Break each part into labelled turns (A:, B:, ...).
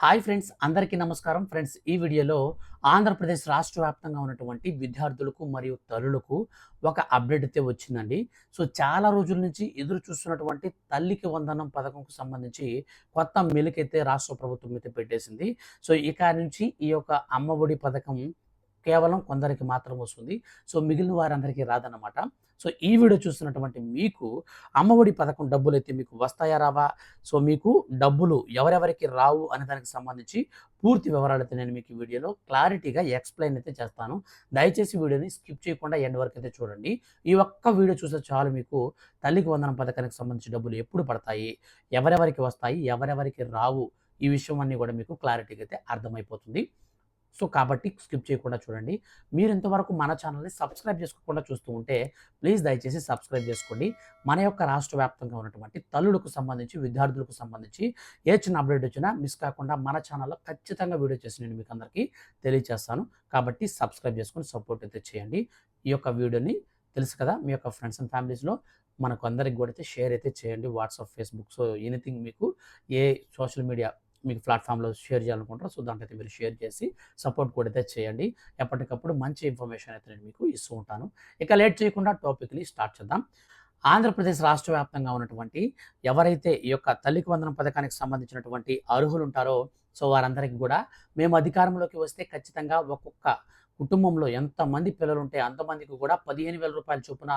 A: Hi friends అందరికీ నమస్కారం. Friends ఈ వీడియోలో ఆంధ్రప్రదేశ్ రాష్ట్ర వ్యాప్తంగా ఉన్నటువంటి విద్యార్థులకు మరియు తల్లులకు ఒక అప్డేట్ అయితే వచ్చిందండి. సో చాలా రోజుల నుంచి ఎదురు చూస్తున్నటువంటి తల్లికి వందనం పథకంకు సంబంధించి కొత్త మెలుకైతే రాష్ట్ర ప్రభుత్వం అయితే పెట్టేసింది. సో ఇక నుంచి ఈ యొక్క అమ్మఒడి పథకం కేవలం కొందరికి మాత్రం వస్తుంది. సో మిగిలిన వారందరికీ రాదన్నమాట. సో ఈ వీడియో చూస్తున్నటువంటి మీకు అమ్మఒడి పథకం డబ్బులు అయితే మీకు వస్తాయా రావా? సో మీకు డబ్బులు ఎవరెవరికి రావు అనే దానికి సంబంధించి పూర్తి వివరాలు అయితే నేను మీకు వీడియోలో క్లారిటీగా ఎక్స్ప్లెయిన్ అయితే చేస్తాను. దయచేసి వీడియోని స్కిప్ చేయకుండా ఎండ్ వరకు అయితే చూడండి. ఈ ఒక్క వీడియో చూస్తే చాలు మీకు తల్లికి వందనం పథకానికి సంబంధించి డబ్బులు ఎప్పుడు పడతాయి? ఎవరెవరికి వస్తాయి? ఎవరెవరికి రావు? ఈ విషయం అన్నీ కూడా మీకు క్లారిటీగా అయితే అర్థమైపోతుంది. సో కాబట్టి స్కిప్ చేయకుండా చూడండి. మీరు ఇంతవరకు మన ఛానల్ని సబ్స్క్రైబ్ చేసుకోకుండా చూస్తూ ఉంటే ప్లీజ్ దయచేసి సబ్స్క్రైబ్ చేసుకోండి. మన యొక్క రాష్ట్ర వ్యాప్తంగా ఉన్నటువంటి తల్లులకు సంబంధించి విద్యార్థులకు సంబంధించి ఏ చిన్న అప్డేట్ వచ్చినా మిస్ కాకుండా మన ఛానల్లో ఖచ్చితంగా వీడియో చేసి నేను మీకు అందరికీ తెలియజేస్తాను కాబట్టి సబ్స్క్రైబ్ చేసుకొని సపోర్ట్ అయితే చేయండి. ఈ యొక్క వీడియోని తెలుసు కదా మీ యొక్క ఫ్రెండ్స్ అండ్ ఫ్యామిలీస్లో మనకు అందరికి కూడా అయితే షేర్ అయితే చేయండి. వాట్సాప్ ఫేస్బుక్ సో ఎనీథింగ్ మీకు ఏ సోషల్ మీడియా మీకు ప్లాట్ఫామ్లో షేర్ చేయాలనుకుంటారో సో దాంట్లో అయితే మీరు షేర్ చేసి సపోర్ట్ కూడా అయితే చేయండి. ఎప్పటికప్పుడు మంచి ఇన్ఫర్మేషన్ అయితే నేను మీకు ఇస్తూ ఉంటాను. ఇక లేట్ చేయకుండా టాపిక్ని స్టార్ట్ చేద్దాం. ఆంధ్రప్రదేశ్ రాష్ట్ర వ్యాప్తంగా ఉన్నటువంటి ఎవరైతే ఈ యొక్క తల్లికి వందనం పథకానికి సంబంధించినటువంటి అర్హులు ఉంటారో సో వారందరికీ కూడా మేము అధికారంలోకి వస్తే ఖచ్చితంగా ఒక్కొక్క కుటుంబంలో ఎంతమంది పిల్లలు ఉంటే అంతమందికి కూడా పదిహేను వేల రూపాయల చొప్పున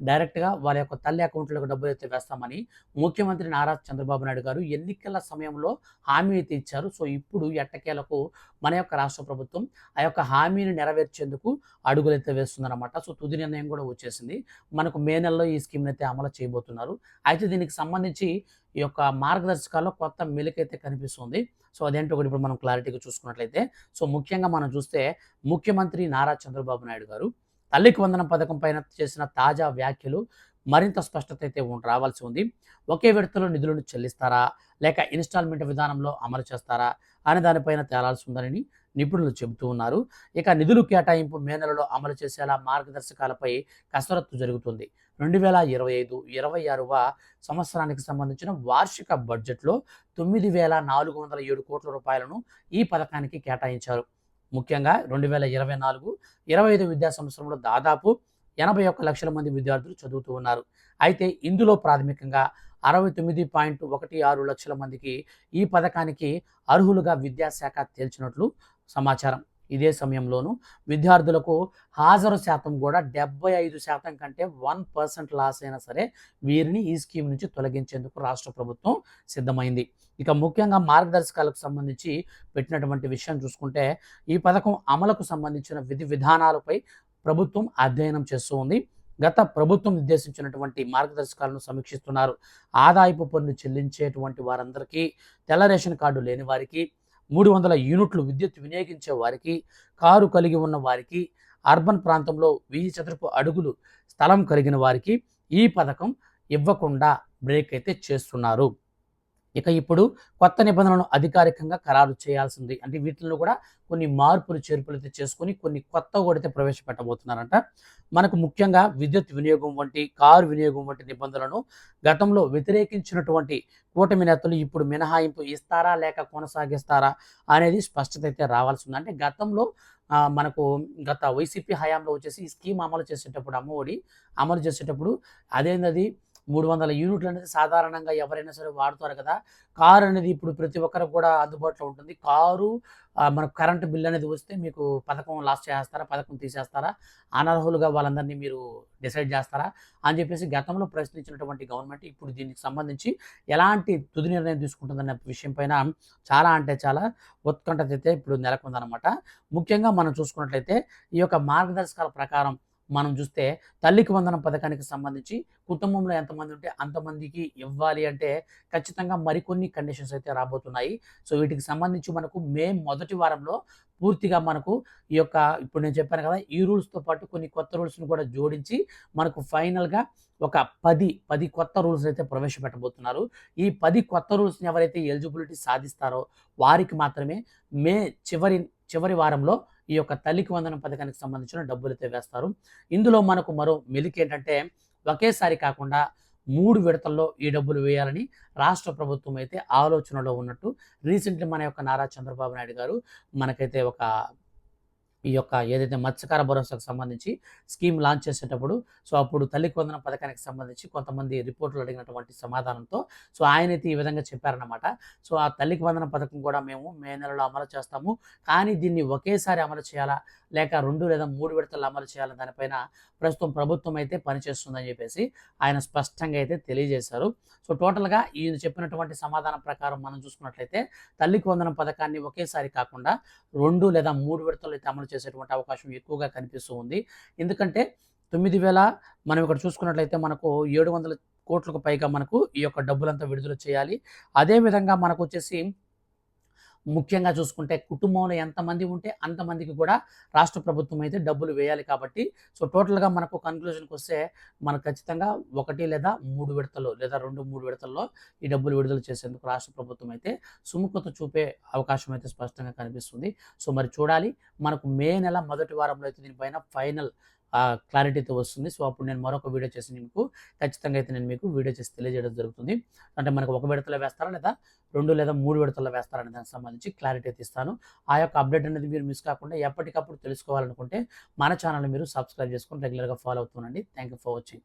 A: డైరెక్ట్గా వాళ్ళ యొక్క తల్లి అకౌంట్లకు డబ్బులు అయితే వేస్తామని ముఖ్యమంత్రి నారా చంద్రబాబు నాయుడు గారు ఎన్నికల సమయంలో హామీ అయితే ఇచ్చారు. సో ఇప్పుడు ఎట్టకేలకు మన యొక్క రాష్ట్ర ప్రభుత్వం ఆ యొక్క హామీని నెరవేర్చేందుకు అడుగులైతే వేస్తుందన్నమాట సో తుది నిర్ణయం కూడా వచ్చేసింది. మనకు మే నెలలో ఈ స్కీమ్ని అయితే అమలు చేయబోతున్నారు. అయితే దీనికి సంబంధించి ఈ యొక్క మార్గదర్శకాల్లో కొత్త మెలికైతే కనిపిస్తుంది. సో అదేంటో ఒకటి ఇప్పుడు మనం క్లారిటీగా చూసుకున్నట్లయితే సో ముఖ్యంగా మనం చూస్తే ముఖ్యమంత్రి నారా చంద్రబాబు నాయుడు గారు తల్లికి వందనం పథకం పైన చేసిన తాజా వ్యాఖ్యలు మరింత స్పష్టత అయితే రావాల్సి ఉంది. ఒకే విడతలో నిధులను చెల్లిస్తారా? లేక ఇన్స్టాల్మెంట్ విధానంలో అమలు చేస్తారా? అనే దానిపైన తేలాల్సి ఉందని నిపుణులు చెబుతూ ఉన్నారు. ఇక నిధులు కేటాయింపు మే నెలలో అమలు చేసేలా మార్గదర్శకాలపై కసరత్తు జరుగుతుంది. రెండు వేల ఇరవై ఐదు ఇరవై ఆరువ సంవత్సరానికి సంబంధించిన వార్షిక బడ్జెట్లో తొమ్మిది వేల నాలుగు వందల ఏడు కోట్ల రూపాయలను ఈ పథకానికి కేటాయించారు. ముఖ్యంగా రెండు వేల ఇరవై నాలుగు ఇరవై ఐదు విద్యా సంవత్సరంలో దాదాపు ఎనభై ఒక్క లక్షల మంది విద్యార్థులు చదువుతూ ఉన్నారు. అయితే ఇందులో ప్రాథమికంగా అరవై తొమ్మిది పాయింట్ ఒకటి ఆరు లక్షల మందికి ఈ పథకానికి అర్హులుగా విద్యాశాఖ తేల్చినట్లు సమాచారం. ఇదే సమయంలోనూ విద్యార్థులకు హాజరు శాతం కూడా డెబ్బై ఐదు శాతం కంటే వన్ పర్సెంట్ లాస్ అయినా సరే వీరిని ఈ స్కీమ్ నుంచి తొలగించేందుకు రాష్ట్ర ప్రభుత్వం సిద్ధమైంది. ఇక ముఖ్యంగా మార్గదర్శకాలకు సంబంధించి పెట్టినటువంటి విషయం చూసుకుంటే ఈ పథకం అమలుకు సంబంధించిన విధి విధానాలపై ప్రభుత్వం అధ్యయనం చేస్తూ ఉంది. గత ప్రభుత్వం నిర్దేశించినటువంటి మార్గదర్శకాలను సమీక్షిస్తున్నారు. ఆదాయపు పన్ను చెల్లించేటువంటి వారందరికీ తెల్ల రేషన్ కార్డు లేని వారికి మూడు వందల యూనిట్లు విద్యుత్ వినియోగించే వారికి కారు కలిగి ఉన్న వారికి అర్బన్ ప్రాంతంలో వెయ్యి చదరపు అడుగులు స్థలం కలిగిన వారికి ఈ పథకం ఇవ్వకుండా బ్రేక్ అయితే చేస్తున్నారు. ఇక ఇప్పుడు కొత్త నిబంధనలను అధికారికంగా ఖరారు చేయాల్సింది. అంటే వీటిలో కూడా కొన్ని మార్పులు చేర్పులు అయితే చేసుకొని కొన్ని కొత్త కూడా ప్రవేశపెట్టబోతున్నారంట. మనకు ముఖ్యంగా విద్యుత్ వినియోగం వంటి కారు వినియోగం వంటి నిబంధనలను గతంలో వ్యతిరేకించినటువంటి కూటమి నేతలు ఇప్పుడు మినహాయింపు ఇస్తారా లేక కొనసాగిస్తారా అనేది స్పష్టత అయితే రావాల్సి ఉంది. అంటే గతంలో మనకు గత వైసీపీ హయాంలో వచ్చేసి ఈ స్కీమ్ అమలు చేసేటప్పుడు అమ్మఒడి అమలు చేసేటప్పుడు అదేంది మూడు వందల యూనిట్లు అనేది సాధారణంగా ఎవరైనా సరే వాడుతారు కదా. కారు అనేది ఇప్పుడు ప్రతి ఒక్కరికి కూడా అందుబాటులో ఉంటుంది. కారు మనకు కరెంటు బిల్ అనేది వస్తే మీకు పథకం లాస్ చేస్తారా పథకం తీసేస్తారా అనర్హులుగా వాళ్ళందరినీ మీరు డిసైడ్ చేస్తారా అని చెప్పేసి గతంలో ప్రశ్నించినటువంటి గవర్నమెంట్ ఇప్పుడు దీనికి సంబంధించి ఎలాంటి తుది నిర్ణయం తీసుకుంటుందన్న విషయం పైన చాలా అంటే చాలా ఉత్కంఠత అయితే ఇప్పుడు నెలకొందనమాట ముఖ్యంగా మనం చూసుకున్నట్లయితే ఈ యొక్క మార్గదర్శకాల ప్రకారం మనం చూస్తే తల్లికి వందనం పథకానికి సంబంధించి కుటుంబంలో ఎంతమంది ఉంటే అంతమందికి ఇవ్వాలి అంటే ఖచ్చితంగా మరికొన్ని కండిషన్స్ అయితే రాబోతున్నాయి. సో వీటికి సంబంధించి మనకు మే మొదటి వారంలో పూర్తిగా మనకు ఈ యొక్క ఇప్పుడు నేను చెప్పాను కదా ఈ రూల్స్తో పాటు కొన్ని కొత్త రూల్స్ని కూడా జోడించి మనకు ఫైనల్గా ఒక పది పది కొత్త రూల్స్ అయితే ప్రవేశపెట్టబోతున్నారు. ఈ పది కొత్త రూల్స్ని ఎవరైతే ఎలిజిబిలిటీ సాధిస్తారో వారికి మాత్రమే మే చివరి చివరి వారంలో ఈ యొక్క తల్లికి వందనం పథకానికి సంబంధించిన డబ్బులు వేస్తారు. ఇందులో మనకు మరో మెలికి ఏంటంటే ఒకేసారి కాకుండా మూడు విడతల్లో ఈ డబ్బులు వేయాలని రాష్ట్ర ప్రభుత్వం అయితే ఆలోచనలో ఉన్నట్టు రీసెంట్లీ మన యొక్క నారా చంద్రబాబు నాయుడు గారు మనకైతే ఒక ఈ యొక్క ఏదైతే మత్స్యకార భరోసాకు సంబంధించి స్కీమ్ లాంచ్ చేసేటప్పుడు సో అప్పుడు తల్లి వందన పథకానికి సంబంధించి కొంతమంది రిపోర్టులు అడిగినటువంటి సమాధానంతో సో ఆయన అయితే ఈ విధంగా చెప్పారన్నమాట. సో ఆ తల్లికి వందన పథకం కూడా మేము మే నెలలో అమలు చేస్తాము. కానీ దీన్ని ఒకేసారి అమలు చేయాలా? లేక రెండు లేదా మూడు విడతలు అమలు చేయాలా? దానిపైన ప్రస్తుతం ప్రభుత్వం అయితే పనిచేస్తుందని చెప్పేసి ఆయన స్పష్టంగా అయితే తెలియజేశారు. సో టోటల్గా ఈయన చెప్పినటువంటి సమాధానం ప్రకారం మనం చూసుకున్నట్లయితే తల్లికి వందనం పథకాన్ని ఒకేసారి కాకుండా రెండు లేదా మూడు విడతలు అయితే అమలు చేసేటువంటి అవకాశం ఎక్కువగా కనిపిస్తూ ఉంది. ఎందుకంటే తొమ్మిది వేల మనం ఇక్కడ చూసుకున్నట్లయితే మనకు ఏడు వందల కోట్లకు పైగా మనకు ఈ యొక్క డబ్బులంతా విడుదల చేయాలి. అదేవిధంగా మనకు వచ్చేసి ముఖ్యంగా చూసుకుంటే కుటుంబంలో ఎంతమంది ఉంటే అంతమందికి కూడా రాష్ట్ర ప్రభుత్వం అయితే డబ్బులు వేయాలి కాబట్టి సో టోటల్గా మనకు కన్క్లూజన్కి వస్తే మనకు ఖచ్చితంగా ఒకటి లేదా మూడు విడతలు లేదా రెండు మూడు విడతల్లో ఈ డబ్బులు విడుదల చేసేందుకు రాష్ట్ర ప్రభుత్వం అయితే సుముఖత చూపే అవకాశం అయితే స్పష్టంగా కనిపిస్తుంది. సో మరి చూడాలి మనకు మే నెల మొదటి వారంలో అయితే దీనిపైన ఫైనల్ క్లారిటీతో వస్తుంది. సో అప్పుడు నేను మరొక వీడియో చేసి మీకు ఖచ్చితంగా అయితే నేను మీకు వీడియో చేసి తెలియజేయడం జరుగుతుంది. అంటే మనకు ఒక విడతలో వేస్తారా లేదా రెండు లేదా మూడు విడతల్లో వేస్తారనే దానికి సంబంధించి క్లారిటీ అయితే ఇస్తాను. ఆ యొక్క అప్డేట్ అనేది మీరు మిస్ కాకుండా ఎప్పటికప్పుడు తెలుసుకోవాలనుకుంటే మన ఛానల్ మీరు సబ్స్క్రైబ్ చేసుకొని రెగ్యులర్గా ఫాలో అవుతుండండి థ్యాంక్ యూ ఫర్ వాచింగ్.